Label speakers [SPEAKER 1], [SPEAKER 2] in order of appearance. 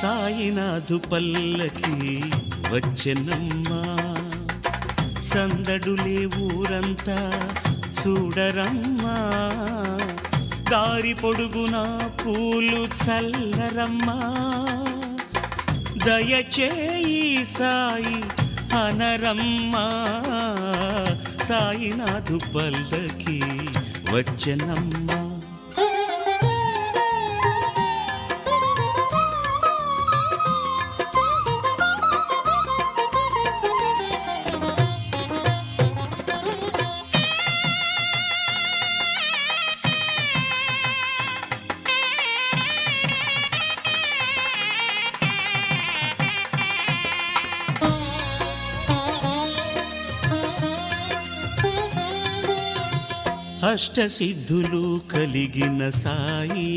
[SPEAKER 1] సాయినాథు పల్లకి వచ్చెనమ్మా. సందడులే ఊరంతా చూడరమ్మా. దారి పొడుగునా పూలు చల్లరమ్మా. దయచేయి సాయి అనరమ్మా. సాయినాథు పల్లకి వచ్చెనమ్మా. అష్టసిద్ధులు కలిగిన సాయి.